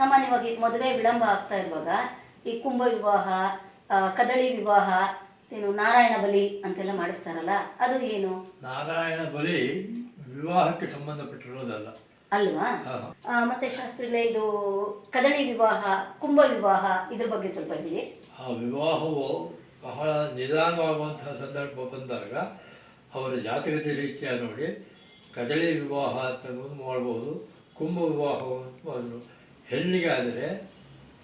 ಸಾಮಾನ್ಯವಾಗಿ ಮದುವೆ ವಿಳಂಬ ಆಗ್ತಾ ಇರುವಾಗ ಈ ಕುಂಭ ವಿವಾಹ ಕದಳಿ ವಿವಾಹ ಏನು ನಾರಾಯಣ ಬಲಿ ಅಂತೆಲ್ಲ ಮಾಡಿಸ್ತಾರಲ್ಲ ಅದು ಏನು? ನಾರಾಯಣ ಬಲಿ ವಿವಾಹಕ್ಕೆ ಸಂಬಂಧಪಟ್ಟಿರೋದಲ್ಲ. ಅಲ್ವಾ? ಮತ್ತೆ ಶಾಸ್ತ್ರಿಗಳೇ ಇದು ಕದಳಿ ವಿವಾಹ ಕುಂಭ ವಿವಾಹ ಇದ್ರ ಬಗ್ಗೆ ಸ್ವಲ್ಪ ಹೇಳಿ. ಆ ವಿವಾಹವು ಬಹಳ ನಿಧಾನವಾಗುವಂತಹ ಸಂದರ್ಭ ಬಂದಾಗ ಅವರ ಜಾತಕದ ರೀತಿಯ ನೋಡಿ ಕದಳಿ ವಿವಾಹ ಅಂತ ಮಾಡಬಹುದು ಕುಂಭ ವಿವಾಹವನ್ನು. ಹೆಣ್ಣಿಗೆ ಆದರೆ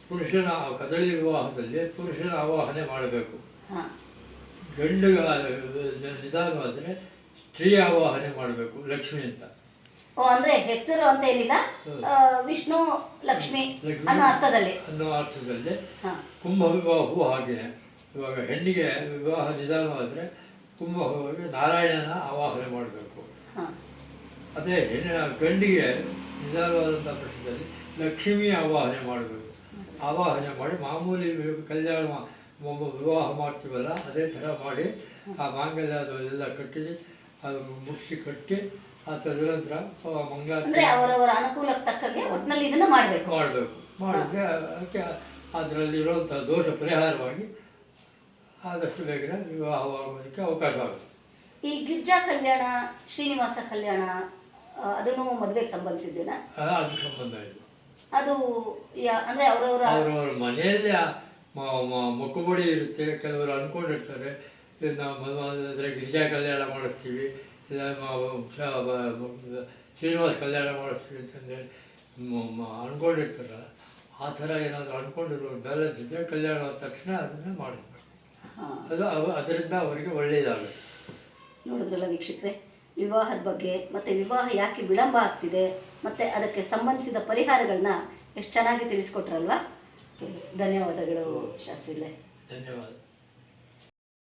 ಪುರುಷನ ಕದಳಿ ವಿವಾಹದಲ್ಲಿ ಪುರುಷನ ಆವಾಹನೆ ಮಾಡಬೇಕು. ಗಂಡು ನಿಧಾನವಾದರೆ ಸ್ತ್ರೀ ಆವಾಹನೆ ಮಾಡಬೇಕು ಲಕ್ಷ್ಮಿ ಅಂತ. ಓ ಅಂದ್ರೆ ಹೆಸರು ಅಂತ ಏನಿಲ್ಲ ವಿಷ್ಣು ಲಕ್ಷ್ಮಿ. ಅನ್ನೋ ಅರ್ಥದಲ್ಲಿ. ಅನ್ನೋ ಅರ್ಥದಲ್ಲಿ ಕುಂಭ ವಿವಾಹವೂ ಹಾಗೆ ಇವಾಗ ಹೆಣ್ಣಿಗೆ ವಿವಾಹ ನಿಧಾನವಾದರೆ ಕುಂಭ ನಾರಾಯಣನ ಆವಾಹನೆ ಮಾಡಬೇಕು. ಅದೇ ಹೆಣ್ಣಿನ ಗಂಡಿಗೆ ನಿಧಾನವಾದಂಥ ಪಕ್ಷದಲ್ಲಿ ಲಕ್ಷ್ಮಿ ಆವಾಹನೆ ಮಾಡಬೇಕು. ಆವಾಹನೆ ಮಾಡಿ ಮಾಮೂಲಿ ಕಲ್ಯಾಣ ವಿವಾಹ ಮಾಡ್ತೀವಲ್ಲ ಅದೇ ಥರ ಮಾಡಿ ಆ ಮಾಂಗಲ್ಯ ಅದು ಎಲ್ಲ ಕಟ್ಟಿ ಅದು ಮುಗಿಸಿ ಕಟ್ಟಿ ಆ ತದನಂತರ ಮಂಗಳಾರತಿ ಅವರವರ ಅನುಕೂಲಕ್ಕೆ ತಕ್ಕಂಗೆ ಒಟ್ಟಿನಲ್ಲಿ ಇದನ್ನ ಮಾಡಬೇಕು. ಮಾಡಬೇಕು. ಮಾಡಿದ್ರೆ ಅದಕ್ಕೆ ಅದರಲ್ಲಿ ಇರುವಂಥ ದೋಷ ಪರಿಹಾರವಾಗಿ ಆದಷ್ಟು ಬೇಗನೆ ವಿವಾಹವಾಗೋದಕ್ಕೆ ಅವಕಾಶ ಆಗುತ್ತೆ. ಈ ಗಿರ್ಜಾ ಕಲ್ಯಾಣ ಶ್ರೀನಿವಾಸ ಕಲ್ಯಾಣ ಅದನ್ನು ಮದುವೆಗೆ ಸಂಬಂಧಿಸಿದ್ದೇನೆ? ಅದು ಅದು ಸಂಬಂಧ ಇದೆ ಅದು ಯಾ- ಅಂದ್ರೆ ಅವರವರ ಅವರವರ ಮನೆಯಲ್ಲಿ ಮೊಕ್ಕುಬಡಿ ಇರುತ್ತೆ. ಕೆಲವರು ಅಂದ್ಕೊಂಡಿರ್ತಾರೆ ಇದನ್ನ ಮದುವೆ ಗಿರಿಜಾ ಕಲ್ಯಾಣ ಮಾಡಿಸ್ತೀವಿ. ಇಲ್ಲ ಮ- ಶ- ಬ- ಮ- ಶ್ರೀನಿವಾಸ ಕಲ್ಯಾಣ ಮಾಡಿಸ್ತೀವಿ ಅಂತಂದೇಳಿ ಮ- ಮ- ಅಂದ್ಕೊಂಡಿರ್ತಾರಲ್ಲ ಆ ಥರ ಏನಾದರೂ ಅನ್ಕೊಂಡಿರೋ ಬ್ಯಾಲೆನ್ಸ್ ಇದ್ದರೆ ಕಲ್ಯಾಣ ಆದ ತಕ್ಷಣ ಅದನ್ನು ಮಾಡಿಸ್ಬೇಕು ಹಾ, ಅದು ಅದರಿಂದ ಅವರಿಗೆ ಒಳ್ಳೆಯದಾಗುತ್ತೆ ನೋಡಿದ್ರಲ್ಲ ವೀಕ್ಷಕರೇ? ವಿವಾಹದ ಬಗ್ಗೆ, ಮತ್ತೆ ವಿವಾಹ ಯಾಕೆ ವಿಳಂಬ ಆಗ್ತಿದೆ, ಮತ್ತೆ ಅದಕ್ಕೆ ಸಂಬಂಧಿಸಿದ ಪರಿಹಾರಗಳನ್ನ ಎಷ್ಟು ಚೆನ್ನಾಗಿ ತಿಳಿಸ್ಕೊಟ್ರಲ್ವಾ? ಧನ್ಯವಾದಗಳು ಶಾಸ್ತ್ರಿಗಳೇ. ಧನ್ಯವಾದ.